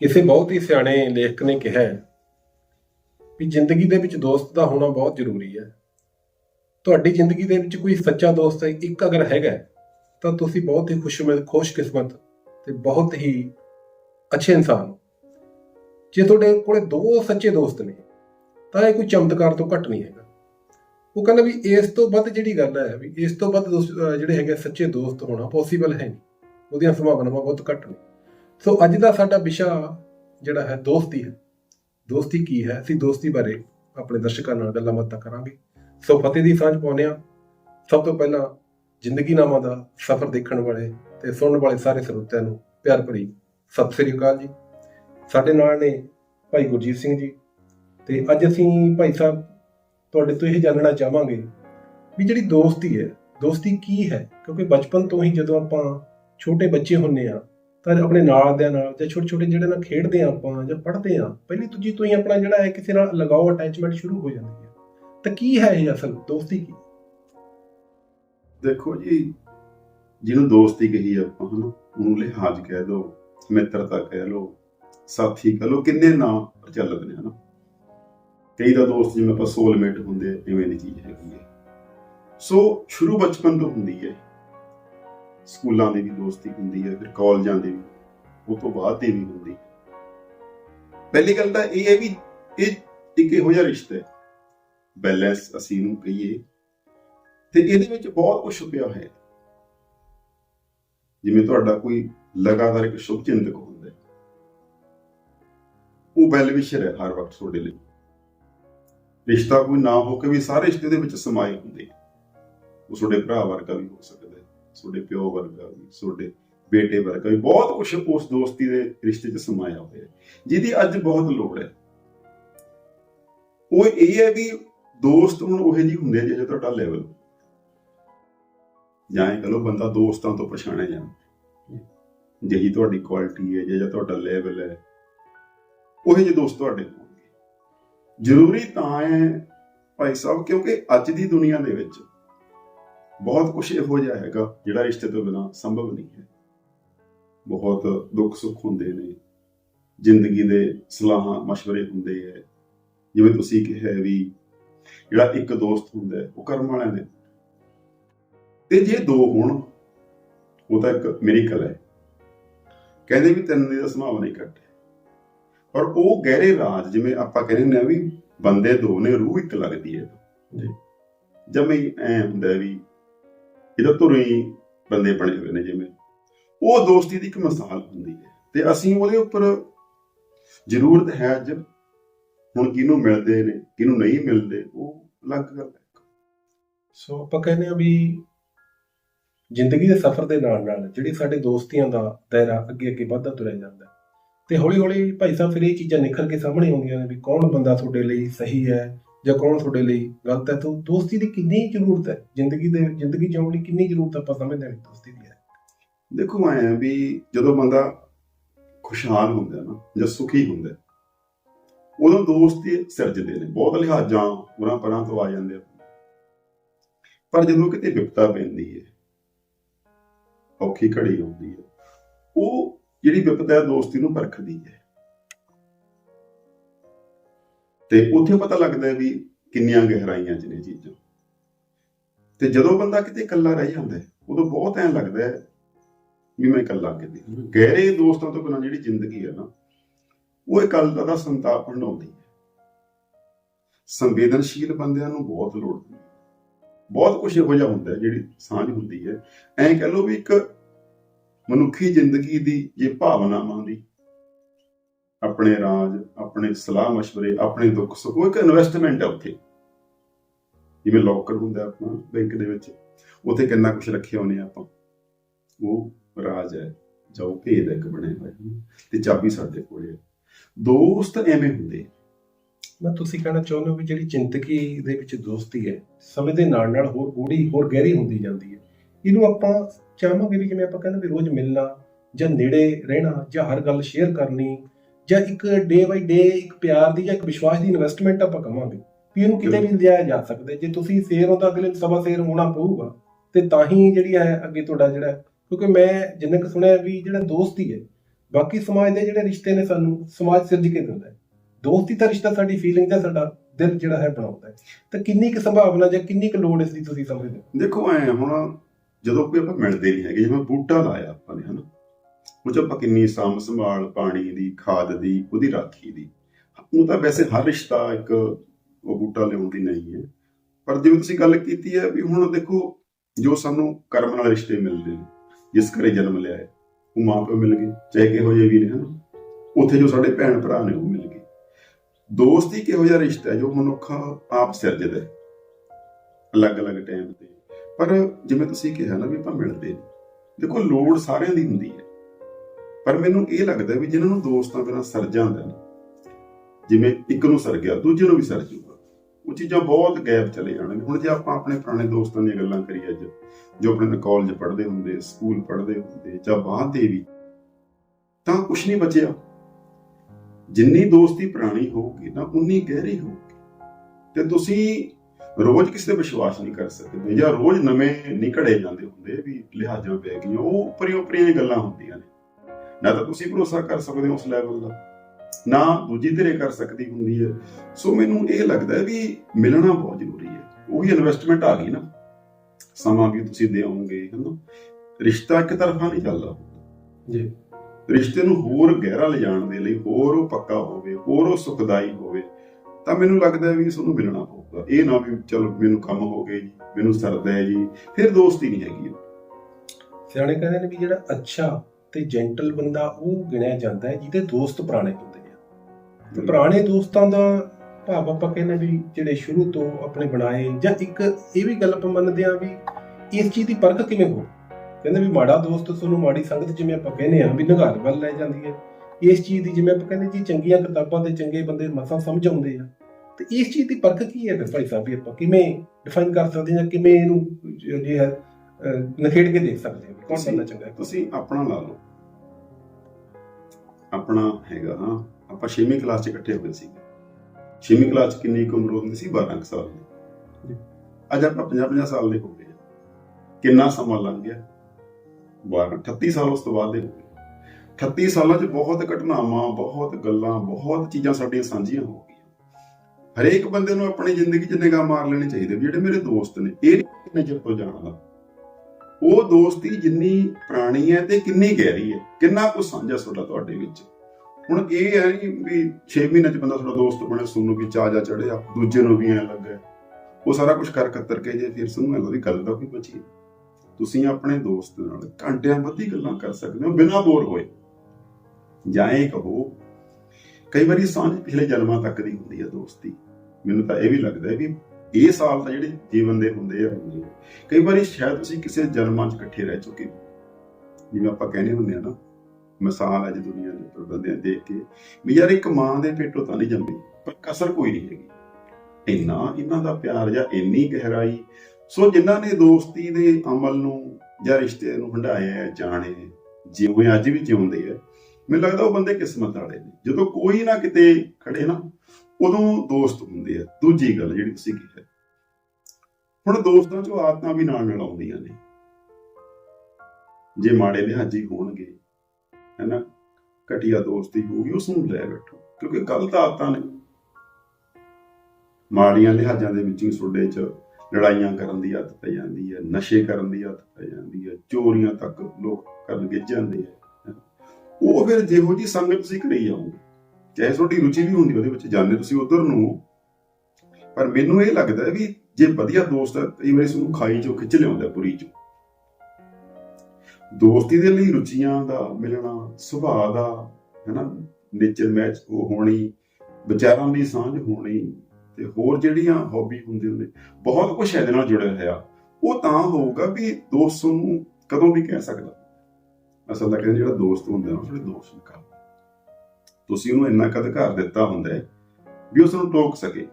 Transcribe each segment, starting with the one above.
ਕਿਸੇ ਬਹੁਤ ਹੀ ਸਿਆਣੇ ਲੇਖਕ ਨੇ ਕਿਹਾ ਹੈ ਵੀ ਜ਼ਿੰਦਗੀ ਦੇ ਵਿੱਚ ਦੋਸਤ ਦਾ ਹੋਣਾ ਬਹੁਤ ਜ਼ਰੂਰੀ ਹੈ। ਤੁਹਾਡੀ ਜ਼ਿੰਦਗੀ ਦੇ ਵਿੱਚ ਕੋਈ ਸੱਚਾ ਦੋਸਤ ਇੱਕ ਅਗਰ ਹੈਗਾ ਤਾਂ ਤੁਸੀਂ ਬਹੁਤ ਹੀ ਖੁਸ਼ਮਿਲ ਖੁਸ਼ਕਿਸਮਤ ਤੇ ਬਹੁਤ ਹੀ ਅੱਛੇ ਇਨਸਾਨ ਹੋ। ਜੇ ਤੁਹਾਡੇ ਕੋਲੇ ਦੋ ਸੱਚੇ ਦੋਸਤ ਨੇ, ਤਾਂ ਇਹ ਕੋਈ ਚਮਤਕਾਰ ਤੋਂ ਘੱਟ ਨਹੀਂ ਹੈਗਾ। ਉਹ ਕਹਿੰਦਾ ਵੀ ਇਸ ਤੋਂ ਵੱਧ ਜਿਹੜੀ ਗੱਲ ਹੈ ਵੀ ਇਸ ਤੋਂ ਵੱਧ ਦੋਸਤ- ਜਿਹੜੇ ਹੈਗੇ ਸੱਚੇ ਦੋਸਤ ਹੋਣਾ ਪੋਸੀਬਲ ਹੈ ਨਹੀਂ। ਉਹਦੀਆਂ ਸੰਭਾਵਨਾਵਾਂ ਬਹੁਤ ਘੱਟ ਨੇ। ਸੋ ਅੱਜ ਦਾ ਸਾਡਾ ਵਿਸ਼ਾ ਜਿਹੜਾ ਹੈ, ਦੋਸਤੀ ਹੈ। ਦੋਸਤੀ ਕੀ ਹੈ? ਅਸੀਂ ਦੋਸਤੀ ਬਾਰੇ ਆਪਣੇ ਦਰਸ਼ਕਾਂ ਨਾਲ ਗੱਲਾਂ ਬਾਤਾਂ ਕਰਾਂਗੇ। ਸੋ, ਫਤਿਹ ਦੀ ਸਾਂਝ ਪਾਉਂਦੇ ਹਾਂ। ਸਭ ਤੋਂ ਪਹਿਲਾਂ ਜ਼ਿੰਦਗੀ ਨਾਮਾ ਦਾ ਸਫ਼ਰ ਦੇਖਣ ਵਾਲੇ ਤੇ ਸੁਣਨ ਵਾਲੇ ਸਾਰੇ ਸਰੋਤਿਆਂ ਨੂੰ ਪਿਆਰ ਭਰੀ ਸਤਿ ਸ੍ਰੀ ਅਕਾਲ ਜੀ। ਸਾਡੇ ਨਾਲ ਨੇ ਭਾਈ ਗੁਰਜੀਤ ਸਿੰਘ ਜੀ। ਤੇ ਅੱਜ ਅਸੀਂ ਭਾਈ ਸਾਹਿਬ, ਤੁਹਾਡੇ ਤੋਂ ਇਹ ਜਾਣਨਾ ਚਾਹਾਂਗੇ ਵੀ ਜਿਹੜੀ ਦੋਸਤੀ ਹੈ, ਦੋਸਤੀ ਕੀ ਹੈ? ਕਿਉਂਕਿ ਬਚਪਨ ਤੋਂ ਹੀ ਜਦੋਂ ਆਪਾਂ ਛੋਟੇ ਬੱਚੇ ਹੁੰਨੇ ਆ ਤਾਂ ਆਪਣੇ ਨਾਲ ਦੇ ਨਾਲ ਜਾਂ ਛੋਟੇ ਛੋਟੇ ਜਿਹੜੇ ਨਾਲ ਖੇਡਦੇ ਆ ਆਪਾਂ ਜਾਂ ਪੜ੍ਹਦੇ ਆ ਪਹਿਲੀ ਦੂਜੀ ਤੋਂ ਹੀ ਆਪਣਾ ਜਿਹੜਾ ਹੈ ਕਿਸੇ ਨਾਲ ਲਗਾਓ ਅਟੈਚਮੈਂਟ ਸ਼ੁਰੂ ਹੋ ਜਾਂਦੀ ਹੈ। ਤਾਂ ਕੀ ਹੈ ਇਹ ਅਸਲ ਦੋਸਤੀ ਕੀ? ਦੇਖੋ ਜੀ ਜਿਹਨੂੰ ਦੋਸਤੀ ਕਹੀ ਆਪਾਂ ਹਨਾ ਉਹਨੂੰ ਲਿਹਾਜ਼ ਕਹਿ ਦੋ ਮਿੱਤਰਤਾ ਕਹਿ ਲੋ ਸਾਥੀ ਕਹਿ ਲੋ ਕਿੰਨੇ ਨਾਮ ਪ੍ਰਚਲਿਤ ਨੇ ਹਨਾ। ਕਈ ਦਾ ਦੋਸਤ ਜਿਵੇਂ ਆਪਾਂ ਸੋਲਮੇਟ ਹੁੰਦੇ ਆ, ਇਵੇਂ ਦੀ ਚੀਜ਼ ਹੈਗੀ ਹੈ। ਸੋ ਸ਼ੁਰੂ ਬਚਪਨ ਤੋਂ ਹੁੰਦੀ ਹੈ। ਸਕੂਲਾਂ ਦੀ ਵੀ ਦੋਸਤੀ ਹੁੰਦੀ ਹੈ, ਫਿਰ ਕਾਲਜਾਂ ਦੀ ਵੀ। ਉਹ ਤੋਂ ਬਾਅਦ ਦੀ ਵੀ ਹੁੰਦੀ। ਪਹਿਲੀ ਗੱਲ ਤਾਂ ਇਹ ਹੈ ਵੀ ਇਹ ਇੱਕ ਇਹੋ ਜਿਹਾ ਰਿਸ਼ਤਾ ਹੈ। ਬੈਲੈਂਸ ਅਸੀਂ ਨੂੰ ਕਹੀਏ। ਤੇ ਇਹਦੇ ਵਿੱਚ ਬਹੁਤ ਕੁਝ ਛੁਪਿਆ ਹੋਇਆ ਹੈ। ਜਿਵੇਂ ਤੁਹਾਡਾ ਕੋਈ ਲਗਾਤਾਰ ਇੱਕ ਸ਼ੁਭ ਚਿੰਤਕ ਹੁੰਦਾ ਉਹ ਬੈਲਵਿਸ਼ਰ ਹੈ ਹਰ ਵਕਤ ਤੁਹਾਡੇ ਲਈ। ਰਿਸ਼ਤਾ ਕੋਈ ਨਾ ਹੋ ਕੇ ਵੀ ਸਾਰੇ ਰਿਸ਼ਤੇ ਦੇ ਵਿੱਚ ਸਮਾਏ ਹੁੰਦੇ ਉਹ ਤੁਹਾਡੇ ਭਰਾ ਵਰਗਾ ਵੀ ਹੋ ਸਕਦਾ ਤੁਹਾਡੇ ਪਿਓ ਵਰਗਾ ਵੀ, ਤੁਹਾਡੇ ਬੇਟੇ ਵਰਗਾ ਵੀ, ਬਹੁਤ ਕੁਝ ਉਸ ਦੋਸਤੀ ਦੇ ਰਿਸ਼ਤੇ 'ਚ ਸਮਾਇਆ ਹੋਇਆ ਜਿਹਦੀ ਅੱਜ ਬਹੁਤ ਲੋੜ ਹੈ। ਉਹ ਇਹ ਹੈ ਵੀ ਦੋਸਤ ਹੁਣ ਉਹੇ ਜਿਹੇ ਹੁੰਦੇ ਆ ਤੁਹਾਡਾ ਲੈਵਲ ਜਾਂ ਇਹ ਕਹ ਲਓ ਬੰਦਾ ਦੋਸਤਾਂ ਤੋਂ ਪਛਾਣਿਆ ਜਾਂਦਾ ਜਿਹੀ ਤੁਹਾਡੀ ਕੁਆਲਿਟੀ ਹੈ ਜਾਂ ਜਿਹੜਾ ਤੁਹਾਡਾ ਲੈਵਲ ਹੈ, ਉਹੇ ਜਿਹੇ ਦੋਸਤ ਤੁਹਾਡੇ ਹੋਣਗੇ। ਜ਼ਰੂਰੀ ਤਾਂ ਹੈ ਭਾਈ ਸਾਹਿਬ, ਕਿਉਂਕਿ ਅੱਜ ਦੀ ਦੁਨੀਆ ਦੇ ਵਿੱਚ ਬਹੁਤ ਕੁਝ ਇਹੋ ਜਿਹਾ ਹੈਗਾ ਜਿਹੜਾ ਰਿਸ਼ਤੇ ਤੋਂ ਬਿਨਾ ਸੰਭਵ ਨਹੀਂ ਹੈ। ਬਹੁਤ ਦੁੱਖ ਸੁੱਖ ਹੁੰਦੇ ਨੇ। ਜ਼ਿੰਦਗੀ ਦੇ ਸਲਾਹਾਂ مشਵਰੇ ਹੁੰਦੇ ਹੈ। ਜਿਵੇਂ ਤੁਸੀਂ ਕਿਹਾ ਵੀ ਜਿਹੜਾ ਇੱਕ ਦੋਸਤ ਹੁੰਦਾ ਹੈ, ਉਹ ਕਰਮ ਵਾਲਿਆਂ ਦੇ। ਤੇ ਜੇ ਦੋ ਹੋਣ ਉਹ ਤਾਂ ਇੱਕ ਮੇਰੀਕਲ ਹੈ। ਕਹਿੰਦੇ ਵੀ ਤਿੰਨ ਦੀ ਸੰਭਾਵਨਾ ਹੀ ਘੱਟ ਹੈ। ਪਰ ਉਹ ਗਹਿਰੇ ਰਾਜ ਜਿਵੇਂ ਆਪਾਂ ਕਹਿੰਦੇ ਹੁੰਦੇ ਆ ਵੀ ਬੰਦੇ ਦੋ ਨੇ ਰੂਹ ਇੱਕ ਲੱਗਦੀ ਹੈ। ਜੀ। ਜਮੇ ਐ ਹੁੰਦਾ ਵੀ ਇਹਦਾ ਧੁਰੇ ਹੀ ਬੰਦੇ ਬਣੇ ਹੋਏ ਨੇ ਜਿਵੇਂ। ਉਹ ਦੋਸਤੀ ਦੀ ਇੱਕ ਮਿਸਾਲ ਹੁੰਦੀ ਹੈ। ਤੇ ਅਸੀਂ ਉਹਦੇ ਉੱਪਰ ਜ਼ਰੂਰਤ ਹੈ ਅੱਜ। ਹੁਣ ਕਿਹਨੂੰ ਮਿਲਦੇ ਨੇ, ਕਿਹਨੂੰ ਨਹੀਂ ਮਿਲਦੇ, ਉਹ ਅਲੱਗ ਗੱਲ ਹੈ। ਸੋ ਆਪਾਂ ਕਹਿੰਦੇ ਆ ਵੀ ਜ਼ਿੰਦਗੀ ਦੇ ਸਫ਼ਰ ਦੇ ਨਾਲ ਨਾਲ ਜਿਹੜੀ ਸਾਡੇ ਦੋਸਤੀਆਂ ਦਾ ਦਾਇਰਾ ਅੱਗੇ ਅੱਗੇ ਵੱਧਦਾ ਤੁਰਿਆ ਜਾਂਦਾ ਤੇ ਹੌਲੀ ਹੌਲੀ ਭਾਈ ਸਾਹਿਬ ਫਿਰ ਇਹ ਚੀਜ਼ਾਂ ਨਿਖਰ ਕੇ ਸਾਹਮਣੇ ਆਉਂਦੀਆਂ ਨੇ ਵੀ ਕੌਣ ਬੰਦਾ ਤੁਹਾਡੇ ਲਈ ਸਹੀ ਹੈ ਜਾਂ ਕੌਣ ਤੁਹਾਡੇ ਲਈ ਗਲਤ ਹੈ, ਤਾਂ ਦੋਸਤੀ ਦੀ ਕਿੰਨੀ ਜ਼ਰੂਰਤ ਹੈ? ਜ਼ਿੰਦਗੀ ਦੇ, ਜ਼ਿੰਦਗੀ ਜਿਉਣ ਲਈ ਕਿੰਨੀ ਜ਼ਰੂਰਤ ਆਪਾਂ ਸਮਝਦੇ ਹਾਂ ਦੋਸਤੀ ਦੀ ਹੈ। ਦੇਖੋ ਐ ਵੀ ਜਦੋਂ ਬੰਦਾ ਖੁਸ਼ਹਾਲ ਹੁੰਦਾ ਨਾ, ਜਾਂ ਸੁਖੀ ਹੁੰਦਾ, ਉਦੋਂ ਦੋਸਤੀ ਸਿਰਜਦੇ ਨੇ। ਬਹੁਤ ਲਿਹਾਜ਼ਾਂ ਉਰਾਂ ਪਰਾਂ ਤੋਂ ਆ ਜਾਂਦੇ ਆ। ਪਰ ਜਦੋਂ ਕਿਤੇ ਵਿਪਤਾ ਪੈਂਦੀ ਹੈ, ਔਖੀ ਘੜੀ ਆਉਂਦੀ ਹੈ, ਉਹ ਜਿਹੜੀ ਵਿਪਤਾ ਹੈ, ਦੋਸਤੀ ਨੂੰ ਪਰਖਦੀ ਹੈ। ਤੇ ਉੱਥੇ ਪਤਾ ਲੱਗਦਾ ਵੀ ਕਿੰਨੀਆਂ ਗਹਿਰਾਈਆਂ ਚ ਨੇ ਚੀਜ਼ਾਂ। ਤੇ ਜਦੋਂ ਬੰਦਾ ਕਿਤੇ ਇਕੱਲਾ ਰਹਿ ਜਾਂਦਾ ਹੈ ਉਦੋਂ ਬਹੁਤ ਐਂ ਲੱਗਦਾ ਹੈ ਵੀ ਮੈਂ ਇਕੱਲਾ ਕਿਤੇ ਗਹਿਰੇ ਦੋਸਤਾਂ ਤੋਂ ਬਿਨਾਂ ਜਿਹੜੀ ਜ਼ਿੰਦਗੀ ਹੈ ਨਾ ਉਹ ਇਕੱਲਤਾ ਦਾ ਸੰਤਾਪ ਹੰਡਾਉਂਦੀ ਹੈ। ਸੰਵੇਦਨਸ਼ੀਲ ਬੰਦਿਆਂ ਨੂੰ ਬਹੁਤ ਲੋੜ ਹੁੰਦੀ ਹੈ। ਬਹੁਤ ਕੁਝ ਇਹੋ ਜਿਹਾ ਹੁੰਦਾ ਜਿਹੜੀ ਸਾਂਝ ਹੁੰਦੀ ਹੈ। ਐਂ ਕਹ ਲਓ ਵੀ ਇੱਕ ਮਨੁੱਖੀ ਜ਼ਿੰਦਗੀ ਦੀ ਜੇ ਭਾਵਨਾਵਾਂ ਦੀ ਆਪਣੇ ਰਾਜ, ਆਪਣੇ ਸਲਾਹ مشਵਰੇ ਆਪਣੇ ਦੁੱਖ ਸੁੱਖ, ਉਹ ਇੱਕ ਇਨਵੈਸਟਮੈਂਟ ਹੈ ਉੱਥੇ। ਜਿਵੇਂ ਲੋਕਰ ਹੁੰਦਾ ਆਪਣਾ ਬੈਂਕ ਦੇ ਵਿੱਚ, ਉੱਥੇ ਕਿੰਨਾ ਕੁਝ ਰੱਖਿਆ ਹੋਣੇ ਆਪਾਂ। ਉਹ ਰਾਜ ਹੈ ਜਾਂ ਭੇਦ ਇੱਕ ਬਣਿਆ ਹੋਇਆ। ਤੇ ਚਾਬੀ ਸਾਡੇ ਕੋਲੇ ਹੈ। ਦੋਸਤ ਐਵੇਂ ਹੁੰਦੇ ਮੈਂ ਤੁਸੀਂ ਕਹਿਣਾ ਚਾਹੁੰਦੇ ਹੋ ਵੀ ਜਿਹੜੀ ਜ਼ਿੰਦਗੀ ਦੇ ਵਿੱਚ ਦੋਸਤੀ ਹੈ, ਸਮੇਂ ਦੇ ਨਾਲ ਨਾਲ ਹੋਰ ਗੂੜੀ, ਹੋਰ ਗਹਿਰੀ ਹੁੰਦੀ ਜਾਂਦੀ ਹੈ। ਇਹਨੂੰ ਆਪਾਂ ਚਾਹਾਂਗੇ ਵੀ ਜਿਵੇਂ ਆਪਾਂ ਕਹਿੰਦੇ ਵੀ ਰੋਜ਼ ਮਿਲਣਾ ਜਾਂ ਨੇੜੇ ਰਹਿਣਾ ਜਾਂ ਹਰ ਗੱਲ ਸ਼ੇਅਰ ਕਰਨੀ ਜਾਂ ਇੱਕ ਡੇ ਬਾਈ ਡੇ ਇੱਕ ਪਿਆਰ ਦੀ ਜਾਂ ਇੱਕ ਵਿਸ਼ਵਾਸ ਦੀ ਇਨਵੈਸਟਮੈਂਟ ਆਪਾਂ ਕਵਾਂਗੇ ਵੀ ਇਹਨੂੰ ਕਿਤੇ ਵੀ ਲਿਜਾਇਆ ਜਾ ਸਕਦਾ ਹੈ। ਜੇ ਤੁਸੀਂ ਫੇਰ ਉਹਦਾ ਅਗਲੇ ਨੂੰ ਸਵਾ ਹੋਣਾ ਪਊਗਾ ਤੇ ਤਾਂ ਹੀ ਜਿਹੜੀ ਹੈ ਅੱਗੇ ਤੁਹਾਡਾ ਜਿਹੜਾ ਕਿਉਂਕਿ ਮੈਂ ਜਿੰਨਾ ਕੁ ਸੁਣਿਆ ਵੀ ਜਿਹੜਾ ਦੋਸਤੀ ਹੈ ਬਾਕੀ ਸਮਾਜ ਦੇ ਜਿਹੜੇ ਰਿਸ਼ਤੇ ਨੇ ਸਾਨੂੰ ਸਮਾਜ ਸਿਰਜ ਕੇ ਦਿੰਦਾ ਹੈ। ਦੋਸਤੀ ਦਾ ਰਿਸ਼ਤਾ ਸਾਡੀ ਫੀਲਿੰਗ ਦਾ ਸਾਡਾ ਦਿਲ ਜਿਹੜਾ ਹੈ ਬਣਾਉਂਦਾ ਹੈ। ਤਾਂ ਕਿੰਨੀ ਕੁ ਸੰਭਾਵਨਾ ਜਾਂ ਕਿੰਨੀ ਕੁ ਲੋੜ ਇਸ ਦੀ ਤੁਸੀਂ ਸਮਝਦੇ ਹੋ? ਦੇਖੋ ਐ ਹੁਣ ਜਦੋਂ ਕੋਈ ਆਪਾਂ ਮਿਲਦੇ ਨਹੀਂ ਹੈਗੇ ਜਿਵੇਂ ਬੂਟਾ ਲਾਇਆ ਆਪਾਂ ਨੇ ਹਨਾ? ਉਹ 'ਚ ਆਪਾਂ ਕਿੰਨੀ ਸਾਂਭ ਸੰਭਾਲ ਪਾਣੀ ਦੀ, ਖਾਦ ਦੀ, ਉਹਦੀ ਰਾਖੀ ਦੀ। ਉਹ ਤਾਂ ਵੈਸੇ ਹਰ ਰਿਸ਼ਤਾ ਇੱਕ ਉਹ ਬੂਟਾ ਲਿਆਉਣ ਦੀ ਨਹੀਂ ਹੈ। ਪਰ ਜਿਵੇਂ ਤੁਸੀਂ ਗੱਲ ਕੀਤੀ ਹੈ ਵੀ ਹੁਣ ਦੇਖੋ, ਜੋ ਸਾਨੂੰ ਕਰਮ ਨਾਲ ਰਿਸ਼ਤੇ ਮਿਲਦੇ ਨੇ, ਜਿਸ ਘਰੇ ਜਨਮ ਲਿਆ ਹੈ, ਉਹ ਮਾਂ ਪਿਓ ਮਿਲ ਗਏ, ਚਾਹੇ ਕਿਹੋ ਜਿਹੇ ਵੀ ਨੇ ਹਨਾ, ਉੱਥੇ ਜੋ ਸਾਡੇ ਭੈਣ ਭਰਾ ਨੇ ਉਹ ਮਿਲ ਗਏ। ਦੋਸਤੀ ਕਿਹੋ ਜਿਹਾ ਰਿਸ਼ਤਾ ਹੈ, ਜੋ ਮਨੁੱਖ ਆਪ ਸਿਰਜਦਾ ਹੈ, ਅਲੱਗ-ਅਲੱਗ ਟਾਈਮ ਤੇ। ਪਰ ਜਿਵੇਂ ਤੁਸੀਂ ਕਿਹਾ ਨਾ ਵੀ ਆਪਾਂ ਮਿਲਦੇ ਦੇਖੋ, ਲੋੜ ਸਾਰਿਆਂ ਦੀ ਹੁੰਦੀ ਹੈ। ਪਰ ਮੈਨੂੰ ਇਹ ਲੱਗਦਾ ਵੀ ਜਿਨ੍ਹਾਂ ਨੂੰ ਦੋਸਤਾਂ ਬਿਨਾਂ ਸਰ ਜਾਂਦਾ ਨਾ, ਜਿਵੇਂ ਇੱਕ ਨੂੰ ਸਰ ਗਿਆ, ਦੂਜੇ ਨੂੰ ਵੀ ਸਰ ਜਾਊਗਾ ਉਹ ਚੀਜ਼ਾਂ ਬਹੁਤ ਗੈਪ ਚਲੇ ਜਾਣਗੇ। ਹੁਣ ਜੇ ਆਪਾਂ ਆਪਣੇ ਪੁਰਾਣੇ ਦੋਸਤਾਂ ਦੀਆਂ ਗੱਲਾਂ ਕਰੀਏ ਅੱਜ, ਜੋ ਆਪਣੇ ਨਾਲ ਕਾਲਜ ਪੜ੍ਹਦੇ ਹੁੰਦੇ ਸਕੂਲ ਪੜ੍ਹਦੇ ਹੁੰਦੇ, ਜਾਂ ਬਾਅਦ ਦੇ ਵੀ, ਤਾਂ ਕੁਝ ਨਹੀਂ ਬਚਿਆ। ਜਿੰਨੀ ਦੋਸਤੀ ਪੁਰਾਣੀ ਹੋਊਗੀ ਨਾ, ਉਨੀ ਗਹਿਰੀ ਹੋਊਗੀ। ਤੇ ਤੁਸੀਂ ਰੋਜ਼ ਕਿਸੇ ਤੇ ਵਿਸ਼ਵਾਸ ਨਹੀਂ ਕਰ ਸਕਦੇ, ਜਾਂ ਰੋਜ਼ ਨਵੇਂ ਨਹੀਂ ਘੜੇ ਜਾਂਦੇ ਹੁੰਦੇ ਵੀ ਲਿਹਾਜ਼ਾਂ ਪੈ ਗਈਆਂ, ਉਹ ਉੱਪਰੀ ਉੱਪਰੀਆਂ ਗੱਲਾਂ ਹੁੰਦੀਆਂ ਨੇ। ਨਾ ਤਾਂ ਤੁਸੀਂ ਭਰੋਸਾ ਕਰ ਸਕਦੇ ਹੋ ਉਸ ਲੈਵਲ ਦਾ। ਨਾ ਦੂਜੀ ਧਿਰੇ ਕਰ ਸਕਦੀ ਹੁੰਦੀ ਹੈ। ਸੋ ਮੈਨੂੰ ਇਹ ਲੱਗਦਾ ਹੈ ਵੀ ਮਿਲਣਾ ਬਹੁਤ ਜ਼ਰੂਰੀ ਹੈ। ਉਹੀ ਇਨਵੈਸਟਮੈਂਟ ਆ ਗਈ ਨਾ। ਸਮਾਂ ਵੀ ਤੁਸੀਂ ਦੇਵੋਗੇ ਹਨਾ? ਰਿਸ਼ਤਾ ਇੱਕ ਤਰਫਾ ਨਹੀਂ ਚੱਲਦਾ ਜੀ। ਰਿਸ਼ਤੇ ਨੂੰ ਹੋਰ ਗਹਿਰਾ ਲਿਜਾਣ ਦੇ ਲਈ ਹੋਰ ਉਹ ਪੱਕਾ ਹੋਵੇ ਹੋਰ ਉਹ ਸੁਖਦਾਈ ਹੋਵੇ ਤਾਂ ਮੈਨੂੰ ਲੱਗਦਾ ਵੀ ਤੁਹਾਨੂੰ ਮਿਲਣਾ ਪਊਗਾ। ਇਹ ਨਾ ਵੀ ਚਲੋ ਮੈਨੂੰ ਕੰਮ ਹੋ ਗਏ ਜੀ ਮੈਨੂੰ ਸਰਦਾ ਹੈ ਜੀ। ਫਿਰ ਦੋਸਤੀ ਨਹੀਂ ਹੈਗੀ। ਸਿਆਣੇ ਕਹਿੰਦੇ ਨੇ ਵੀ ਜਿਹੜਾ ਅੱਛਾ ਤੇ ਜੈਂਟਲ ਬੰਦਾ ਉਹ ਗਿਣਿਆ ਜਾਂਦਾ ਹੈ ਜਿਹਦੇ ਦੋਸਤ ਪੁਰਾਣੇ ਹੁੰਦੇ ਆ। ਤੇ ਪੁਰਾਣੇ ਦੋਸਤਾਂ ਦਾ ਭਾਵ ਆਪਾਂ ਕਹਿੰਦੇ ਵੀ ਜਿਹੜੇ ਸ਼ੁਰੂ ਤੋਂ ਆਪਣੇ ਬਣਾਏ ਜਾਂ ਇੱਕ ਇਹ ਵੀ ਗੱਲ ਆਪਾਂ ਮੰਨਦੇ ਆ ਵੀ ਇਸ ਚੀਜ਼ ਦੀ ਪਰਖ ਕਿਵੇਂ ਹੋ? ਕਹਿੰਦੇ ਵੀ ਮਾੜਾ ਦੋਸਤ ਤੁਹਾਨੂੰ ਮਾੜੀ ਸੰਗਤ ਜਿਵੇਂ ਆਪਾਂ ਕਹਿੰਦੇ ਆ ਵੀ ਨਿਗਾਰ ਵੱਲ ਲੈ ਜਾਂਦੀ ਹੈ। ਇਸ ਚੀਜ਼ ਦੀ ਜਿਵੇਂ ਆਪਾਂ ਕਹਿੰਦੇ ਜੀ ਚੰਗੀਆਂ ਕਿਤਾਬਾਂ ਦੇ ਚੰਗੇ ਬੰਦੇ ਮਸਾਂ ਸਮਝ ਆਉਂਦੇ ਆ। ਤੇ ਇਸ ਚੀਜ਼ ਦੀ ਪਰਖ ਕੀ ਹੈ ਫਿਰ ਭਾਈ ਸਾਹਿਬ ਵੀ ਆਪਾਂ ਕਿਵੇਂ ਡਿਫਾਈਨ ਕਰ ਸਕਦੇ ਹਾਂ ਜਾਂ ਕਿਵੇਂ ਇਹਨੂੰ ਜ- ਹੈ ਨਖੇੜ ਕੇ ਦੇਖ ਸਕਦੇ ਹਾਂ ਕੌਣ ਬੰਦਾ ਚੰਗਾ ਹੈ। ਤੁਸੀਂ ਆਪਣਾ ਲਾ ਲਓ। ਆਪਣਾ ਹੈਗਾ ਹਾਂ। ਆਪਾਂ 6ਵੀਂ ਕਲਾਸ 'ਚ ਇਕੱਠੇ ਹੋ ਗਏ ਸੀ। 6ਵੀਂ ਕਲਾਸ 'ਚ ਕਿੰਨੀ ਕੁ ਉਮਰ ਹੁੰਦੀ ਸੀ? 12 ਕੁ ਸਾਲ ਦੀ। ਅੱਜ ਆਪਾਂ 50-50 ਸਾਲ ਦੇ ਹੋ ਗਏ ਕਿੰਨਾ ਸਮਾਂ ਲੰਘ ਗਿਆ? 12 38 ਸਾਲ ਉਸ ਤੋਂ ਬਾਅਦ ਦੇ ਹੋ ਗਏ। 38 ਸਾਲਾਂ 'ਚ ਬਹੁਤ ਘਟਨਾਵਾਂ ਬਹੁਤ ਗੱਲਾਂ ਬਹੁਤ ਚੀਜ਼ਾਂ ਸਾਡੀਆਂ ਸਾਂਝੀਆਂ ਹੋ ਗਈਆਂ। ਹਰੇਕ ਬੰਦੇ ਨੂੰ ਆਪਣੀ ਜ਼ਿੰਦਗੀ 'ਚ ਨਿਗਾਹ ਮਾਰ ਲੈਣੀ ਚਾਹੀਦੀ ਵੀ ਜਿਹੜੇ ਮੇਰੇ ਦੋਸਤ ਨੇ ਇਹ ਚਿਰ ਤੋਂ ਜਾਣਦਾ। ਉਹ ਦੋਸਤੀ ਜਿੰਨੀ ਪੁਰਾਣੀ ਹੈ ਤੇ ਕਿੰਨੀ ਗਹਿਰੀ ਹੈ, ਕਿੰਨਾ ਕੁ ਸਾਂਝਾ ਤੁਹਾਡਾ ਤੁਹਾਡੇ ਵਿੱਚ? ਹੁਣ ਇਹ ਹੈ ਨਹੀਂ ਵੀ 6 ਮਹੀਨੇ ਚ ਬੰਦਾ ਤੁਹਾਡਾ ਦੋਸਤ ਬਣੇ, ਸੁਣਨ ਵੀ ਚਾਹ ਜਾ ਚੜਿਆ, ਦੂਜੇ ਨੂੰ ਵੀ ਐ ਲੱਗਾ ਉਹ ਸਾਰਾ ਕੁਝ ਕਰ ਕਤਰ ਕੇ ਜੇ ਫਿਰ ਸੁਣੂ ਐ ਵੀ ਗੱਲ ਦਾ ਕੋਈ ਬਚੀ ਤੁਸੀਂ ਆਪਣੇ ਦੋਸਤ ਨਾਲ ਘੰਟਿਆਂ ਬੱਧੀ ਗੱਲਾਂ ਕਰ ਸਕਦੇ ਹੋ, ਬਿਨਾਂ ਬੋਰ ਹੋਏ। ਜਾਂ ਇਹ ਕਹੋ, ਕਈ ਵਾਰੀ ਸਾਂਝ ਪਿਛਲੇ ਜਨਮਾਂ ਤੱਕ ਦੀ ਹੁੰਦੀ ਹੈ ਦੋਸਤੀ। ਮੈਨੂੰ ਤਾਂ ਇਹ ਵੀ ਲੱਗਦਾ ਹੈ ਵੀ ਇਹ ਸਾਲ ਤਾਂ ਜਿਹੜੇ ਜੀਵਨ ਦੇ ਹੁੰਦੇ ਆ ਕਈ ਵਾਰੀ ਸ਼ਾਇਦ ਤੁਸੀਂ ਕਿਸੇ ਜਨਮਾਂ 'ਚ ਇਕੱਠੇ ਰਹਿ ਚੁੱਕੇ ਜਿਵੇਂ ਆਪਾਂ ਕਹਿੰਦੇ ਹੁੰਦੇ ਆ ਨਾ, ਮਿਸਾਲ ਅੱਜ ਦੁਨੀਆ ਦੇ ਉੱਪਰ ਬੰਦਿਆਂ ਦੇਖ ਕੇ। ਵੀ ਯਾਰ ਇੱਕ ਮਾਂ ਦੇ ਪੇਟੋਂ ਤਾਂ ਨਹੀਂ ਜੰਮੀ ਪਰ ਕਸਰ ਕੋਈ ਨਹੀਂ ਹੈਗੀ। ਇੰਨਾ ਇਹਨਾਂ ਦਾ ਪਿਆਰ ਜਾਂ ਇੰਨੀ ਗਹਿਰਾਈ, ਸੋ ਜਿਨ੍ਹਾਂ ਨੇ ਦੋਸਤੀ ਦੇ ਅਮਲ ਨੂੰ ਜਾਂ ਰਿਸ਼ਤੇ ਨੂੰ ਹੰਡਾਇਆ ਜਾਣੇ, ਜਿਵੇਂ ਅੱਜ ਵੀ ਜਿਉਂਦੇ ਆ, ਮੈਨੂੰ ਲੱਗਦਾ ਉਹ ਬੰਦੇ ਕਿਸਮਤ ਵਾਲੇ ਨੇ। ਜਦੋਂ ਕੋਈ ਨਾ ਕਿਤੇ ਖੜੇ ਨਾ ਉਦੋਂ ਦੋਸਤ ਹੁੰਦੇ ਆ। ਦੂਜੀ ਗੱਲ ਜਿਹੜੀ ਤੁਸੀਂ ਕੀਤੀ ਹੁਣ ਦੋਸਤਾਂ ਚੋਂ ਆਦਤਾਂ ਵੀ ਨਾਲ ਨਾਲ ਆਉਂਦੀਆਂ ਨੇ। ਜੇ ਮਾੜੇ ਲਿਹਾਜੀ ਹੋਣਗੇ, ਹੈਨਾ, ਘਟੀਆ ਦੋਸਤੀ ਹੋਊਗੀ ਉਸ ਨੂੰ ਲੈ ਬੈਠੋ। ਕਿਉਂਕਿ ਗਲਤ ਆਦਤਾਂ ਨੇ। ਮਾੜੀਆਂ ਲਿਹਾਜ਼ਾਂ ਦੇ ਵਿੱਚ ਹੀ ਤੁਹਾਡੇ ਚ ਲੜਾਈਆਂ ਕਰਨ ਦੀ ਆਦਤ ਪੈ ਜਾਂਦੀ ਹੈ, ਨਸ਼ੇ ਕਰਨ ਦੀ ਆਦਤ ਪੈ ਜਾਂਦੀ ਹੈ, ਚੋਰੀਆਂ ਤੱਕ ਲੋਕ ਕਰਨ ਗਿੱਜ ਜਾਂਦੇ ਆ। ਉਹ ਫਿਰ ਜਿਹੋ ਜੀ ਸੰਗਤ ਤੁਸੀਂ ਕਰੀ ਜਾਓਗੇ। ਚਾਹੇ ਤੁਹਾਡੀ ਰੁਚੀ ਵੀ ਹੁੰਦੀ ਉਹਦੇ ਵਿੱਚ, ਜਾਂਦੇ ਤੁਸੀਂ ਉਧਰ ਨੂੰ। ਪਰ ਮੈਨੂੰ ਇਹ ਲੱਗਦਾ ਹੈ ਵੀ ਜੇ ਵਧੀਆ ਦੋਸਤ ਹੈ ਕਈ ਵਾਰੀ ਤੁਹਾਨੂੰ ਖਾਈ ਚੋਂ ਖਿੱਚ ਲਿਆਉਂਦਾ ਪੂਰੀ ਚੋਂ। ਦੋਸਤੀ ਦੇ ਲਈ ਰੁਚੀਆਂ ਦਾ ਮਿਲਣਾ, ਸੁਭਾਅ ਦਾ, ਹੈਨਾ ਨੇਚਰ ਮੈਚ ਉਹ ਹੋਣੀ, ਵਿਚਾਰਾਂ ਦੀ ਸਾਂਝ ਹੋਣੀ ਤੇ ਹੋਰ ਜਿਹੜੀਆਂ ਹੌਬੀ ਹੁੰਦੀਆਂ ਨੇ ਬਹੁਤ ਕੁਝ ਇਹਦੇ ਨਾਲ ਜੁੜਿਆ ਹੋਇਆ। ਉਹ ਤਾਂ ਹੋਊਗਾ ਵੀ ਦੋਸਤ ਨੂੰ ਕਦੋਂ ਵੀ ਕਹਿ ਸਕਦਾ। ਅਸਲ ਤਾਂ ਕਹਿੰਦੇ ਜਿਹੜਾ ਦੋਸਤ ਹੁੰਦਾ, ਉਹ ਸਾਡੇ ਦੋਸਤ ਨੂੰ ਤੁਸੀਂ ਉਹਨੂੰ ਇੰਨਾ ਕੁ ਅਧਿਕਾਰ ਦਿੱਤਾ ਹੁੰਦਾ ਹੈ ਵੀ ਉਸ ਨੂੰ ਟੋਕ ਸਕੇ।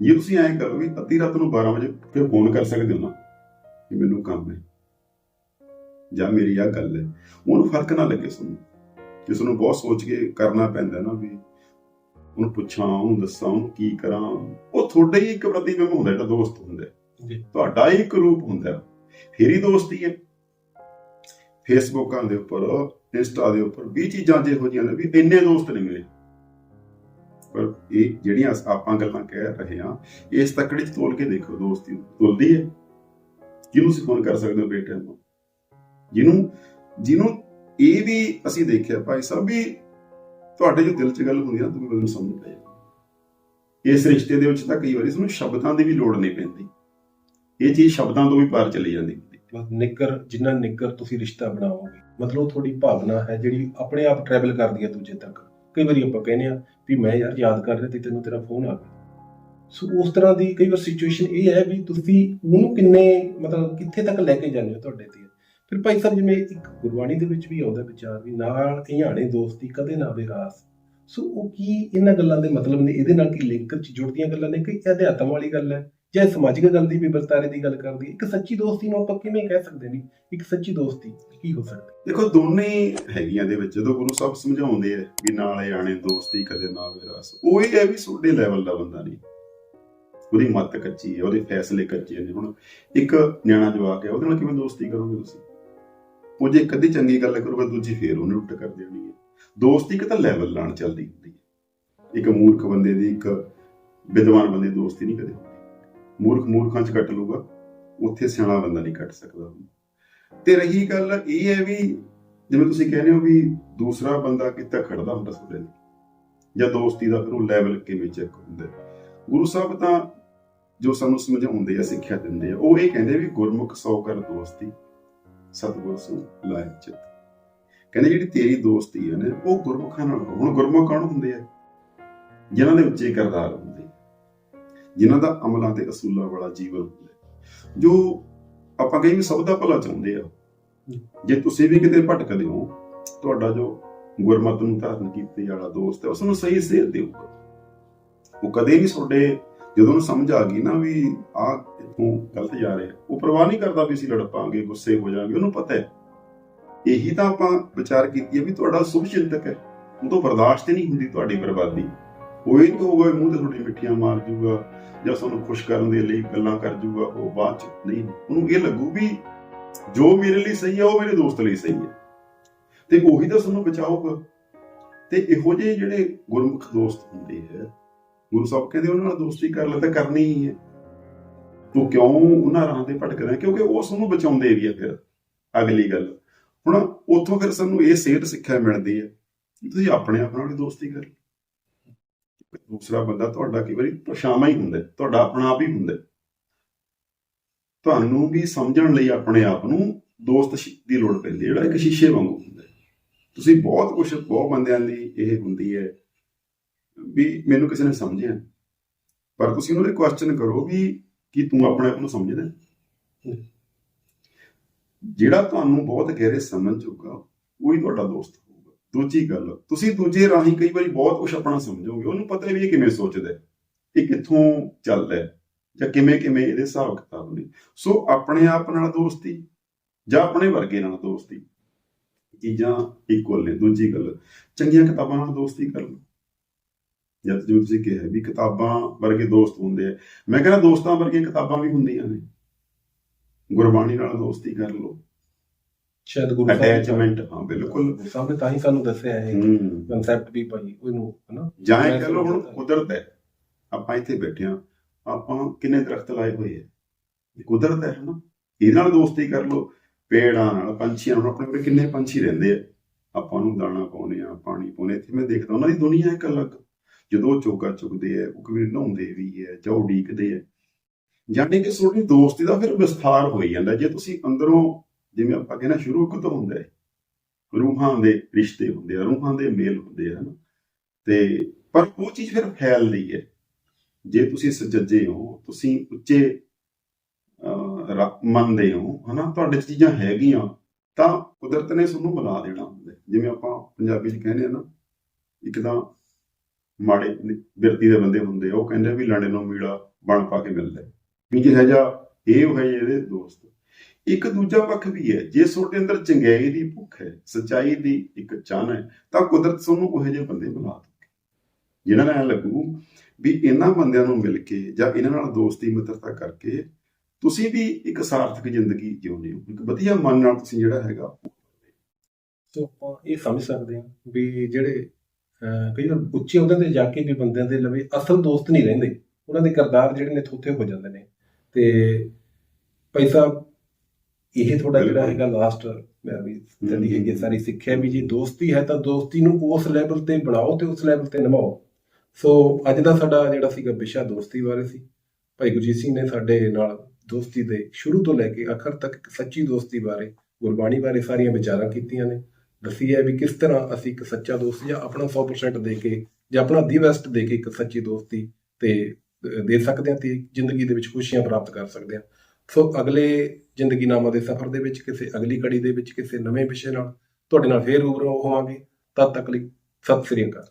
ਜੇ ਤੁਸੀਂ ਐਂ ਕਰੋ ਵੀ ਅੱਧੀ ਰਾਤ ਨੂੰ 12 ਵਜੇ ਫਿਰ ਫੋਨ ਕਰ ਸਕਦੇ ਹੋ ਨਾ ਕਿ ਮੈਨੂੰ ਕੰਮ ਹੈ। ਜਾਂ ਮੇਰੀ ਆ ਗੱਲ ਹੈ। ਉਹਨੂੰ ਫ਼ਰਕ ਨਾ ਲੱਗੇ ਤੁਹਾਨੂੰ ਜਿਸ ਨੂੰ ਬਹੁਤ ਸੋਚ ਕੇ ਕਰਨਾ ਪੈਂਦਾ ਨਾ ਵੀ ਉਹਨੂੰ ਪੁੱਛਾਂ ਉਹਨੂੰ ਦੱਸਾਂ ਉਹਨੂੰ ਕੀ ਕਰਾਂ ਉਹ ਤੁਹਾਡਾ ਹੀ ਇੱਕ ਪ੍ਰਤੀਬਿੰਬ ਹੁੰਦਾ ਜਿਹੜਾ ਦੋਸਤ ਹੁੰਦਾ। ਜੀ। ਤੁਹਾਡਾ ਹੀ ਇੱਕ ਰੂਪ ਹੁੰਦਾ। ਫਿਰ ਹੀ ਦੋਸਤੀ ਹੈ। ਫੇਸਬੁੱਕਾਂ ਦੇ ਉੱਪਰ ਇੰਸਟਾ ਦੇ ਉੱਪਰ 20 ਚੀਜ਼ਾਂ ਜਿਹੋ ਜਿਹੀਆਂ ਨੇ ਵੀ ਇੰਨੇ ਦੋਸਤ ਨਹੀਂ ਮਿਲੇ। ਪਰ ਇਹ ਜਿਹੜੀਆਂ ਅਸ- ਆਪਾਂ ਗੱਲਾਂ ਕਹਿ ਰਹੇ ਹਾਂ, ਇਸ ਤਕੜੀ ਚ ਤੋਲ ਕੇ ਦੇਖੋ ਦੋਸਤੀ ਤੁਲਦੀ ਹੈ। ਜਿਹਨੂੰ ਤੁਸੀਂ ਫੋਨ ਕਰ ਸਕਦੇ ਹੋ ਬੇਟੇ ਨੂੰ। ਜਿਹਨੂੰ ਜਿਹਨੂੰ ਇਹ ਵੀ ਅਸੀਂ ਦੇਖਿਆ ਭਾਈ ਸਾਹਿਬ ਵੀ ਤੁਹਾਡੇ ਜੋ ਦਿਲ 'ਚ ਗੱਲ ਹੁੰਦੀ ਹੈ ਨਾ ਤੁਸੀਂ ਮੈਨੂੰ ਸਮਝ ਪਏ ਇਸ ਰਿਸ਼ਤੇ ਦੇ ਵਿੱਚ ਤਾਂ ਕਈ ਵਾਰੀ ਤੁਹਾਨੂੰ ਸ਼ਬਦਾਂ ਦੀ ਵੀ ਲੋੜ ਨਹੀਂ ਪੈਂਦੀ। ਇਹ ਚੀਜ਼ ਸ਼ਬਦਾਂ ਤੋਂ ਵੀ ਪਾਰ ਚਲੀ ਜਾਂਦੀ। ਮਤਲਬ ਨਿੱਗਰ ਜਿੰਨਾ ਨਿੱਗਰ ਤੁਸੀਂ ਰਿਸ਼ਤਾ ਬਣਾਓਗੇ, ਮਤਲਬ ਉਹ ਤੁਹਾਡੀ ਭਾਵਨਾ ਹੈ ਜਿਹੜੀ ਆਪਣੇ ਆਪ ਟਰੈਵਲ ਕਰਦੀ ਹੈ ਦੂਜੇ ਤੱਕ। ਕਈ ਵਾਰੀ ਆਪਾਂ ਕਹਿੰਦੇ ਆ ਵੀ ਮੈਂ ਯਾਰ ਯਾਦ ਕਰ ਰਿਹਾ ਤੇ ਤੈਨੂੰ ਤੇਰਾ ਫੋਨ ਆ ਗਿਆ। ਸੋ ਉਸ ਤਰ੍ਹਾਂ ਦੀ ਕਈ ਵਾਰ ਸਿਚੁਏਸ਼ਨ ਇਹ ਹੈ ਵੀ ਤੁਸੀਂ ਉਹਨੂੰ ਕਿੰਨੇ, ਮਤਲਬ ਕਿੱਥੇ ਤੱਕ ਲੈ ਕੇ ਜਾਂਦੇ ਹੋ ਤੁਹਾਡੇ ਤੇ। ਫਿਰ ਭਾਈ ਸਾਹਿਬ, ਜਿਵੇਂ ਇੱਕ ਗੁਰਬਾਣੀ ਦੇ ਵਿੱਚ ਵੀ ਆਉਂਦਾ ਵਿਚਾਰ ਵੀ ਨਾਲ ਇਹਾਣੇ ਦੋਸਤੀ ਕਦੇ ਨਾ ਵਿਰਾਸ। ਸੋ ਉਹ ਕੀ ਇਹਨਾਂ ਗੱਲਾਂ ਦੇ ਮਤਲਬ ਨੇ? ਇਹਦੇ ਨਾਲ ਕੀ ਲਿੰਕ ਚ ਜੁੜਦੀਆਂ ਗੱਲਾਂ ਨੇ ਕਿ ਅਧਿਆਤਮ ਵਾਲੀ ਗੱਲ ਹੈ? ਜਾਂ ਸਮਾਜਿਕ ਗੱਲ ਦੀ ਵੀ ਵਰਤਾਰੇ ਦੀ ਗੱਲ ਕਰਦੀ ਹੈ, ਇੱਕ ਸੱਚੀ ਦੋਸਤੀ ਨੂੰ ਆਪਾਂ ਕਿਵੇਂ ਕਹਿ ਸਕਦੇ ਨਹੀਂ ਇੱਕ ਸੱਚੀ ਦੋਸਤੀ ਕੀ ਹੋ ਸਕਦੀ ਦੇਖੋ, ਦੋਨੇ ਹੈਗੀਆਂ ਦੇ ਵਿੱਚ, ਜਦੋਂ ਗੁਰੂ ਸਾਹਿਬ ਸਮਝਾਉਂਦੇ ਆ ਵੀ ਨਾਲੇ ਆਣੇ ਦੋਸਤੀ, ਕਦੇ ਨਾ ਵਿਰਾਸ, ਉਹ ਇਹ ਹੈ ਵੀ ਤੁਹਾਡੇ ਲੈਵਲ ਦਾ ਬੰਦਾ ਨਹੀਂ। ਉਹਦੀ ਮੱਤ ਕੱਚੀ ਹੈ, ਉਹਦੇ ਫੈਸਲੇ ਕੱਚੇ ਨੇ। ਹੁਣ ਇੱਕ ਨਿਆਣਾ ਜਵਾਕ ਹੈ, ਉਹਦੇ ਨਾਲ ਕਿਵੇਂ ਦੋਸਤੀ ਕਰੋਗੇ ਤੁਸੀਂ? ਉਹ ਜੇ ਕਦੀ ਚੰਗੀ ਗੱਲ ਕਰੂਗਾ, ਦੂਜੀ ਫੇਰ ਉਹਨੇ ਉਲਟ ਕਰ ਦੇਣੀ ਹੈ। ਦੋਸਤੀ ਇੱਕ ਤਾਂ ਲੈਵਲ ਨਾਲ ਚੱਲਦੀ ਹੁੰਦੀ ਹੈ। ਇੱਕ ਮੂਰਖ ਬੰਦੇ ਦੀ, ਇੱਕ ਵਿਦਵਾਨ ਬੰਦੇ ਦੀ ਦੋਸਤੀ ਨਹੀਂ ਕਦੇ ਮੂਰਖ ਮੂਰਖਾਂ 'ਚ ਕੱਟ ਲੂਗਾ ਉੱਥੇ ਸਿਆਣਾ ਬੰਦਾ ਨਹੀਂ ਕੱਟ ਸਕਦਾ। ਤੇ ਰਹੀ ਗੱਲ ਇਹ ਹੈ ਵੀ ਜਿਵੇਂ ਤੁਸੀਂ ਕਹਿੰਦੇ ਹੋ ਵੀ ਦੂਸਰਾ ਬੰਦਾ ਕਿੱਥੇ ਖੜਦਾ ਹੁੰਦਾ ਤੁਹਾਡੇ ਲਈ ਜਾਂ ਦੋਸਤੀ ਦਾ ਫਿਰ ਉਹ ਲੈਵਲ ਕਿਵੇਂ ਚੈੱਕ ਹੁੰਦਾ। ਗੁਰੂ ਸਾਹਿਬ ਤਾਂ ਜੋ ਸਾਨੂੰ ਸਮਝਾਉਂਦੇ ਆ, ਸਿੱਖਿਆ ਦਿੰਦੇ ਆ, ਉਹ ਇਹ ਕਹਿੰਦੇ ਵੀ ਗੁਰਮੁਖ ਸੌ ਕਰ ਦੋਸਤੀ, ਸਤਿਗੁਰ ਸੋ ਲਾਇ ਚਿਤ। ਕਹਿੰਦੇ ਜਿਹੜੀ ਤੇਰੀ ਦੋਸਤੀ ਹੈ ਨਾ, ਉਹ ਗੁਰਮੁਖਾਂ ਨਾਲ, ਹੁਣ ਗੁਰਮੁਖ ਕੌਣ ਹੁੰਦੇ ਆ? ਜਿਨ੍ਹਾਂ ਦੇ ਉੱਚੇ ਕਰਦਾਰ ਹੁੰਦੇ ਜਿਨ੍ਹਾਂ ਦਾ ਅਮਲਾਂ ਤੇ ਅਸੂਲਾਂ ਵਾਲਾ ਜੀਵਨ ਜੋ ਆਪਾਂ ਕਈ ਵੀ ਸਭ ਦਾ ਭਲਾ ਚਾਹੁੰਦੇ ਆ, ਜੇ ਤੁਸੀਂ ਵੀ ਕਿਤੇ ਭਟਕਦੇ ਹੋ, ਤੁਹਾਡਾ ਜੋ ਗੁਰਮਤਿ ਨੂੰ ਧਾਰਨ ਕੀਤੇ ਵਾਲਾ ਦੋਸਤ ਹੈ ਉਸ ਨੂੰ ਸਹੀ ਸੇਧ ਦੇਊਗਾ ਉਹ ਕਦੇ ਵੀ ਤੁਹਾਡੇ, ਜਦੋਂ ਉਹਨੂੰ ਸਮਝ ਆ ਗਈ ਨਾ ਵੀ ਆ ਇਥੋਂ ਗਲਤ ਜਾ ਰਿਹਾ, ਉਹ ਪਰਵਾਹ ਨਹੀਂ ਕਰਦਾ ਵੀ ਅਸੀਂ ਲੜ ਪਾਂਗੇ ਗੁੱਸੇ ਹੋ ਜਾਾਂਗੇ, ਉਹਨੂੰ ਪਤਾ ਹੈ। ਇਹੀ ਤਾਂ ਆਪਾਂ ਵਿਚਾਰ ਕੀਤੀ ਹੈ ਵੀ ਤੁਹਾਡਾ ਸੁਭ ਚਿੰਤਕ ਹੈ। ਉਹ ਤੋਂ ਬਰਦਾਸ਼ਤ ਨਹੀਂ ਹੁੰਦੀ ਤੁਹਾਡੀ ਬਰਬਾਦੀ। ਉਹ ਇਹ ਨਹੀਂ ਹੋਊਗਾ ਮੂੰਹ ਤੇ ਤੁਹਾਡੀ ਮਿੱਠੀਆਂ ਮਾਰ ਜੂਗਾ ਜਾਂ ਸਾਨੂੰ ਖੁਸ਼ ਕਰਨ ਦੇ ਲਈ ਗੱਲਾਂ ਕਰ ਜੂਗਾ, ਉਹ ਬਾਅਦ ਚ ਨਹੀਂ, ਉਹਨੂੰ ਇਹ ਲੱਗੂ ਵੀ ਜੋ ਮੇਰੇ ਲਈ ਸਹੀ ਹੈ ਉਹ ਮੇਰੇ ਦੋਸਤ ਲਈ ਸਹੀ ਹੈ ਤੇ ਉਹੀ ਤਾਂ ਸਾਨੂੰ ਬਚਾਊਗਾ। ਤੇ ਇਹੋ ਜਿਹੇ ਜਿਹੜੇ ਗੁਰਮੁਖ ਦੋਸਤ ਹੁੰਦੇ ਹੈ ਗੁਰੂ ਸਾਹਿਬ ਕਹਿੰਦੇ ਉਹਨਾਂ ਨਾਲ ਦੋਸਤੀ ਕਰ ਲੈ ਤਾਂ ਕਰਨੀ ਹੀ ਹੈ ਤੂੰ ਕਿਉਂ ਉਹਨਾਂ ਰਾਹਾਂ ਤੇ ਭਟਕਦਾ ਕਿਉਂਕਿ ਉਹ ਸਾਨੂੰ ਬਚਾਉਂਦੇ ਵੀ ਹੈ ਫਿਰ, ਅਗਲੀ ਗੱਲ। ਹੁਣ ਉੱਥੋਂ ਫਿਰ ਸਾਨੂੰ ਇਹ ਸਿਹਤ ਸਿੱਖਿਆ ਮਿਲਦੀ ਹੈ ਤੁਸੀਂ ਆਪਣੇ ਆਪ ਨਾਲ ਹੀ ਦੋਸਤੀ ਕਰ ਦੂਸਰਾ ਬੰਦਾ ਤੁਹਾਡਾ ਕਈ ਵਾਰੀ ਪਰਛਾਵਾਂ ਹੀ ਹੁੰਦਾ, ਤੁਹਾਡਾ ਆਪਣਾ ਆਪ ਹੀ ਹੁੰਦਾ। ਤੁਹਾਨੂੰ ਵੀ ਸਮਝਣ ਲਈ ਆਪਣੇ ਆਪ ਨੂੰ ਦੋਸਤ ਦੀ ਲੋੜ ਪੈਂਦੀ ਜਿਹੜਾ ਇੱਕ ਸ਼ੀਸ਼ੇ ਵਾਂਗੂ ਹੁੰਦਾ। ਤੁਸੀਂ ਬਹੁਤ ਕੁਝ ਬਹੁਤ ਬੰਦਿਆਂ ਲਈ ਇਹ ਹੁੰਦੀ ਹੈ ਵੀ ਮੈਨੂੰ ਕਿਸੇ ਨੇ ਸਮਝਿਆ। ਪਰ ਤੁਸੀਂ ਉਹਨਾਂ ਦੇ ਕੁਐਸਚਨ ਕਰੋ ਵੀ ਕੀ ਤੂੰ ਆਪਣੇ ਆਪ ਨੂੰ ਸਮਝਦਾ ਜਿਹੜਾ ਤੁਹਾਨੂੰ ਬਹੁਤ ਗਹਿਰੇ ਸਮਝ ਚੁੱਕਾ, ਉਹੀ ਤੁਹਾਡਾ ਦੋਸਤ। ਦੂਜੀ ਗੱਲ, ਤੁਸੀਂ ਦੂਜੇ ਰਾਹੀਂ ਕਈ ਵਾਰੀ ਬਹੁਤ ਕੁਝ ਆਪਣਾ ਸਮਝੋਗੇ, ਉਹਨੂੰ ਪਤਾ ਵੀ ਇਹ ਕਿਵੇਂ ਸੋਚਦਾ ਹੈ, ਇਹ ਕਿੱਥੋਂ ਚੱਲਦਾ ਹੈ, ਜਾਂ ਕਿਵੇਂ ਕਿਵੇਂ ਇਹਦੇ ਹਿਸਾਬ ਕਿਤਾਬ ਨੇ। ਸੋ ਆਪਣੇ ਆਪ ਨਾਲ ਦੋਸਤੀ, ਜਾਂ ਆਪਣੇ ਵਰਗੇ ਨਾਲ ਦੋਸਤੀ ਚੀਜ਼ਾਂ ਇਕੁਅਲ ਨੇ। ਦੂਜੀ ਗੱਲ, ਚੰਗੀਆਂ ਕਿਤਾਬਾਂ ਨਾਲ ਦੋਸਤੀ ਕਰ ਲਓ। ਜਦ ਜਿਵੇਂ ਤੁਸੀਂ ਕਿਹਾ ਵੀ ਕਿਤਾਬਾਂ ਵਰਗੇ ਦੋਸਤ ਹੁੰਦੇ ਆ। ਮੈਂ ਕਹਿੰਦਾ ਦੋਸਤਾਂ ਵਰਗੀਆਂ ਕਿਤਾਬਾਂ ਵੀ ਹੁੰਦੀਆਂ ਨੇ। ਗੁਰਬਾਣੀ ਨਾਲ ਦੋਸਤੀ ਕਰ ਲਓ। ਸ਼ਾਇਦ ਗੁਰੂ ਸਾਹਿਬ ਅਟੈਚਮੈਂਟ ਹਾਂ ਬਿਲਕੁਲ। ਗੁਰੂ ਸਾਹਿਬ ਨੇ ਤਾਂ ਹੀ ਸਾਨੂੰ ਦੱਸਿਆ ਇਹ ਹੂੰ। ਕਨਸੈਪਟ ਵੀ ਭਾਈ ਉਹਨੂੰ ਹਨਾ? ਜਾਂ ਇਹ ਕਹਿ ਲਓ ਹੁਣ ਕੁਦਰਤ ਹੈ। ਆਪਾਂ ਇੱਥੇ ਬੈਠੇ ਹਾਂ ਆਪਾਂ ਕਿੰਨੇ ਦਰਖਤ ਲਾਏ ਹੋਏ ਆ? ਇਹ ਕੁਦਰਤ ਹੈ ਹਨਾ? ਇਹਨਾਂ ਨਾਲ ਦੋਸਤੀ ਕਰ ਲਓ। ਪੇੜਾਂ ਨਾਲ ਪੰਛੀਆਂ ਨਾਲ ਆਪਣੇ ਕੋਲ ਕਿੰਨੇ ਪੰਛੀ ਰਹਿੰਦੇ ਆ? ਆਪਾਂ ਨੂੰ ਦਾਣਾ ਪਾਉਨੇ ਆ ਪਾਣੀ ਪਾਉਨੇ ਇੱਥੇ ਮੈਂ ਦੇਖਦਾ ਉਹਨਾਂ ਦੀ ਦੁਨੀਆ ਇੱਕ ਅਲੱਗ। ਜਦੋਂ ਉਹ ਚੋਗਾ ਚੁਗਦੇ ਆ ਉਹ ਕਦੇ ਨਹਾਉਂਦੇ ਵੀ ਹੈ ਉਡੀਕਦੇ ਆ। ਜਾਣੀ ਕਿ ਤੁਹਾਡੀ ਦੋਸਤੀ ਦਾ ਫਿਰ ਵਿਸਥਾਰ ਹੋਈ ਜਾਂਦਾ। ਜੇ ਤੁਸੀਂ ਅੰਦਰੋਂ ਜਿਵੇਂ ਆਪਾਂ ਕਹਿੰਦੇ ਸ਼ੁਰੂ ਤੋਂ ਹੁੰਦਾ ਹੈ। ਰੂਹਾਂ ਦੇ ਰਿਸ਼ਤੇ ਹੁੰਦੇ ਆ, ਰੂਹਾਂ ਦੇ ਮੇਲ ਹੁੰਦੇ ਆ, ਹਨਾ। ਤੇ ਪਰ ਉਹ ਚੀਜ਼ ਫਿਰ ਫੈਲਦੀ ਹੈ। ਜੇ ਤੁਸੀਂ ਸਜੱਜੇ ਹੋ, ਤੁਸੀਂ ਉੱਚੇ ਮੰਨਦੇ ਹੋ, ਹਨਾ ਤੁਹਾਡੇ ਚੀਜ਼ਾਂ ਹੈਗੀਆਂ, ਤਾਂ ਕੁਦਰਤ ਨੇ ਤੁਹਾਨੂੰ ਬੁਲਾ ਦੇਣਾ ਹੁੰਦਾ ਜਿਵੇਂ ਆਪਾਂ ਪੰਜਾਬੀ 'ਚ ਕਹਿੰਦੇ ਆ ਨਾ, ਇੱਕ ਤਾਂ ਮਾੜੇ ਨ- ਬਿਰਤੀ ਦੇ ਬੰਦੇ ਹੁੰਦੇ ਉਹ ਕਹਿੰਦੇ ਵੀ ਲੜੇ ਨੂੰ ਮੀਲਾ ਬਣ ਪਾ ਕੇ ਮਿਲਦਾ ਵੀ ਜਿਹੜਾ ਇਹ ਹੋਏ ਇਹਦੇ ਦੋਸਤ। ਇੱਕ ਦੂਜਾ ਪੱਖ ਵੀ ਹੈ ਜੇ ਤੁਹਾਡੇ ਅੰਦਰ ਚੰਗਿਆਈ ਦੀ ਭੁੱਖ ਹੈ ਸਚਾਈ ਦੀ ਇੱਕ ਚਾਹਨਾ ਹੈ ਤਾਂ ਕੁਦਰਤ ਤੁਹਾਨੂੰ ਉਹੋ ਜਿਹੇ ਬੰਦੇ ਬੁਲਾ ਦੂਗੀ ਜਿਹਨਾਂ ਨਾਲ ਲੱਗੂ ਵੀ ਇਹਨਾਂ ਬੰਦਿਆਂ ਨੂੰ ਮਿਲ ਕੇ ਜਾਂ ਇਹਨਾਂ ਨਾਲ ਦੋਸਤੀ ਮਿੱਤਰਤਾ ਕਰਕੇ ਤੁਸੀਂ ਵੀ ਇੱਕ ਸਾਰਥਕ ਜ਼ਿੰਦਗੀ ਜਿਉਂਦੇ ਹੋ। ਇੱਕ ਵਧੀਆ ਮਨ ਨਾਲ ਤੁਸੀਂ ਜਿਹੜਾ ਹੈਗਾ ਤੋਂ ਆਪਾਂ ਇਹ ਸਮਝ ਸਕਦੇ ਹਾਂ ਵੀ ਜਿਹੜੇ ਅਹ, ਕਈ ਵਾਰ ਉੱਚੇ ਉਹਨਾਂ ਤੇ ਜਾ ਕੇ ਵੀ ਬੰਦਿਆਂ ਦੇ ਲਵੇ ਅਸਲ ਦੋਸਤ ਨਹੀਂ ਰਹਿੰਦੇ। ਉਹਨਾਂ ਦੇ ਕਿਰਦਾਰ ਜਿਹੜੇ ਨੇ ਥੋਥੇ ਹੋ ਜਾਂਦੇ ਨੇ। ਤੇ ਪੈਸਾ ਇਹ ਤੁਹਾਡਾ ਜਿਹੜਾ। ਹੈਗਾ ਲਾਸਟ ਮੈਂ ਵੀ ਤੇਰੀ ਹੈਗੀ ਸਾਰੀ ਸਿੱਖਿਆ ਵੀ ਜੇ ਦੋਸਤੀ ਹੈ ਤਾਂ ਦੋਸਤੀ ਨੂੰ ਉਸ ਲੈਵਲ ਤੇ ਬਣਾਓ ਤੇ ਉਸ ਲੈਵਲ ਤੇ ਨਿਭਾਓ। ਸੋ ਅੱਜ ਦਾ ਸਾਡਾ ਜਿਹੜਾ ਸੀਗਾ ਵਿਸ਼ਾ ਦੋਸਤੀ ਬਾਰੇ ਸੀ। ਭਾਈ ਗੁਰਜੀਤ ਸਿੰਘ ਨੇ ਸਾਡੇ ਨਾਲ ਦੋਸਤੀ ਦੇ ਸ਼ੁਰੂ ਤੋਂ ਲੈ ਕੇ ਆਖਰ ਤੱਕ ਇੱਕ ਸੱਚੀ ਦੋਸਤੀ ਬਾਰੇ ਗੁਰਬਾਣੀ ਬਾਰੇ ਸਾਰੀਆਂ ਵਿਚਾਰਾਂ ਕੀਤੀਆਂ ਨੇ। ਦੱਸੀ ਹੈ ਵੀ ਕਿਸ ਤਰ੍ਹਾਂ ਅਸੀਂ ਇੱਕ ਸੱਚਾ ਦੋਸਤ ਜਾਂ ਆਪਣਾ 100% ਦੇ ਕੇ ਜਾਂ ਆਪਣਾ ਦੀ ਬੈਸਟ ਦੇ ਕੇ ਇੱਕ ਸੱਚੀ ਦੋਸਤੀ ਤੇ ਦੇ ਸਕਦੇ ਹਾਂ ਤੇ ਜ਼ਿੰਦਗੀ ਦੇ ਵਿੱਚ ਖੁਸ਼ੀਆਂ ਪ੍ਰਾਪਤ ਕਰ ਸਕਦੇ ਹਾਂ। ਸੋ ਅਗਲੇ ਜ਼ਿੰਦਗੀਨਾਮਾ ਦੇ ਸਫ਼ਰ ਦੇ ਵਿੱਚ, ਕਿਸੇ ਅਗਲੀ ਕੜੀ ਦੇ ਵਿੱਚ, ਕਿਸੇ ਨਵੇਂ ਵਿਸ਼ੇ ਨਾਲ ਤੁਹਾਡੇ ਨਾਲ ਫੇਰ ਰੂਬਰੂ ਹੋਵਾਂਗੇ। ਤਦ ਤੱਕ ਲਈ ਸਤਿ ਸ੍ਰੀ ਅਕਾਲ।